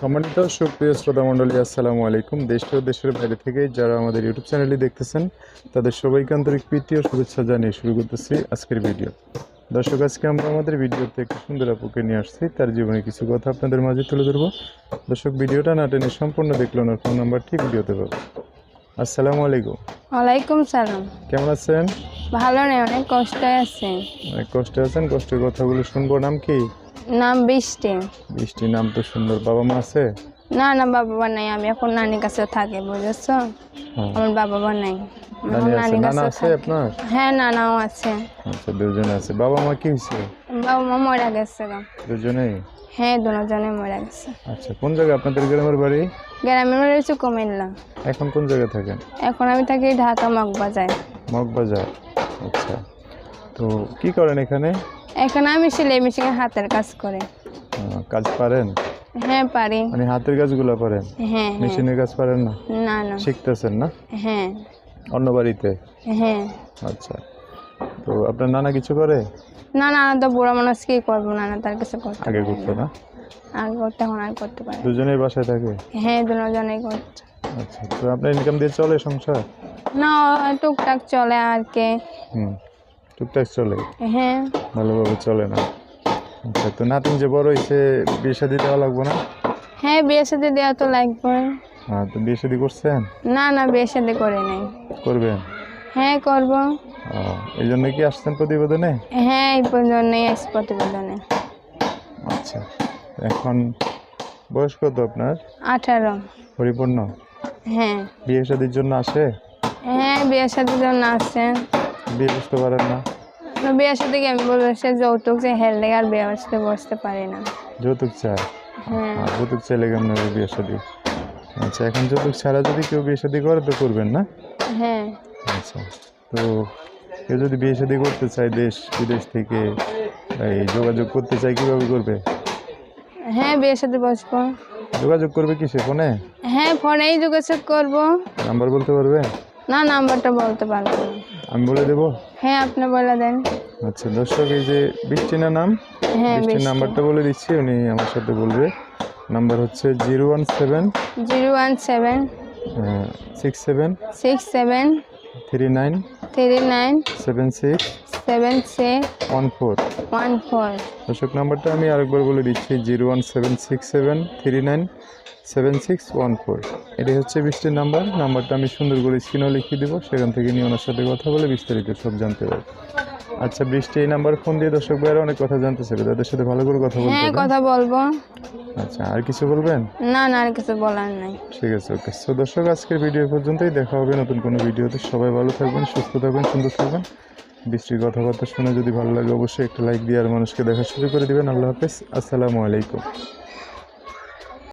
সম্মানিত সুপ্রিয় শ্রোতা মণ্ডলী আসসালামু আলাইকুম। দেশ ও দেশের বাইরে থেকে যারা আমাদের ইউটিউব চ্যানেলটি দেখতেছেন তাদের সবাইকে আন্তরিক প্রীতি ও শুভেচ্ছা জানিয়ে শুরু করতেছি আজকের ভিডিও দর্শক আজকে আমরা আমাদের ভিডিওতে একটি সুন্দর আপুকে নিয়ে আসছি। তার জীবনে কিছু কথা আপনাদের মাঝে তুলে ধরবো। দর্শক ভিডিওটা না টেনে সম্পূর্ণ দেখল ওনার ফোন নাম্বারটি ভিডিওতে পাবো। আসসালামু আলাইকুম। ওয়ালাইকুম সালাম। কেমন আছেন? ভালো নেই অনেক কষ্টে আছে। অনেক কষ্টে আছেন কষ্টের কথাগুলো শুনব। নাম কি? নাম বৃষ্টি। বৃষ্টি নাম তো সুন্দর। বাবা মা আছে? না না বাবা মা নাই। আমি এখন নানির কাছে থাকি বুঝেছ? আমার বাবা মা নাই। নানি আছে? কাছে আপনার? হ্যাঁ নানাও আছে। আচ্ছা দুজনে আছে। বাবা মা কি হয়েছে? বাবা মা মরে গেছে। দুজনেই? হ্যাঁ দুজনে মরে গেছে। আচ্ছা কোন জায়গায় আপনাদের গ্রামের বাড়ি? গ্রামের বাড়ি হচ্ছে কুমিল্লা। এখন কোন জায়গায় থাকেন? এখন আমি থাকি ঢাকা মগবাজার। মগবাজার। আচ্ছা তো কি করেন এখানে? এখানে আমি সেলাই মেশিনের হাতের কাজ করে। কাজ পারেন? হ্যাঁ পারি। মানে হাতের কাজগুলো পারেন? হ্যাঁ হ্যাঁ। মেশিনের কাজ পারেন না? না না। শিখতেছেন না? হ্যাঁ। অন্য বাড়িতে? হ্যাঁ। আচ্ছা। তো আপনার নানা কিছু করে? না না তো বুড়া মানুষ কি করব? না না তার কিছু করতে আগে করতো না। আগে করতে এখন আর করতে পারে না। দুজনের বাসায় থাকে? হ্যাঁ দুজনেই করছে। আচ্ছা তো আপনার ইনকাম দিয়ে চলে সংসার? না টুকটাক চলে আর কি। হুম। টুকটাক চলে। হ্যাঁ। ভালোভাবে চলে না। আচ্ছা তো নাতিন যে বড় হয়েছে বিয়ে শাদি দেওয়া লাগবে না? হ্যাঁ বিয়ে শাদি দেওয়া তো লাগবে হ্যাঁ তো বিয়ে শাদি করছেন? না না বিয়ে সাথে করে নাই। করবেন? হ্যাঁ করব। এই জন্য কি আসছেন প্রতিবেদনে? হ্যাঁ এই পর্যন্তই আস প্রতিবেদনে। আচ্ছা এখন বয়স কত আপনার? আঠারো। পরিপূর্ণ? হ্যাঁ। বিয়ে শাদির জন্য আসে? হ্যাঁ বিয়ে শাদির জন্য আছে বিয়ে বসতে পারেন না। বিয়ে সাথে কি আমি বলব সে যৌতুক যে হেললে আর বিয়ে সাথে বসতে পারি না। যৌতুক চায়? হ্যাঁ। যৌতুক চাইলে কেমন হবে বিয়ে শাদি? আচ্ছা এখন যৌতুক ছাড়া যদি কেউ বিয়ে শাদি করে তো করবেন না? হ্যাঁ। আচ্ছা তো কেউ যদি বিয়ে শাদি করতে চায় দেশ বিদেশ থেকে এই যোগাযোগ করতে চায় কীভাবে করবে? হ্যাঁ বিয়ে সাথে বসবো। যোগাযোগ করবে কিসে ফোনে? হ্যাঁ ফোনেই যোগাযোগ করব। নাম্বার বলতে পারবে? না নাম্বারটা বলতে পারব না। আমি বলে দেবো? হ্যাঁ আপনি বলে দেন। আচ্ছা দর্শক এই যে বৃষ্টিনা নাম? হ্যাঁ বৃষ্টির নাম্বারটা বলে দিচ্ছি উনি আমার সাথে বলবে। নাম্বার হচ্ছে zero one seven zero one seven six seven six seven three nine three nine seven six seven six one four. One four. দর্শক নাম্বারটা আমি আরেকবার বলে দিচ্ছি zero one seven six seven three nine seven six one four এটাই হচ্ছে বৃষ্টির number. নাম্বারটা আমি সুন্দর করে স্ক্রিনেও লিখিয়ে দেবো। সেখান থেকে নিয়ে ওনার সাথে কথা বলে বিস্তারিত সব জানতে পারবে। আচ্ছা বৃষ্টি এই নাম্বার ফোন দিয়ে দর্শক ভাইয়েরা অনেক কথা জানতে চাইবে। তাদের সাথে ভালো করে কথা বলতে হ্যাঁ কথা বলব। আচ্ছা আর কিছু বলবেন? না না আর কিছু বলার নাই। ঠিক আছে ওকে। সো দর্শক আজকের ভিডিও পর্যন্তই। দেখা হবে নতুন কোনো ভিডিওতে। সবাই ভালো থাকবেন সুস্থ থাকবেন সুন্দর থাকবেন। বৃষ্টির কথাবার্তা শুনে যদি ভালো লাগে অবশ্যই একটা লাইক দিয়ে আর মানুষকে দেখার সুযোগ করে দিবেন। আল্লাহ হাফেজ। আসসালামু আলাইকুম।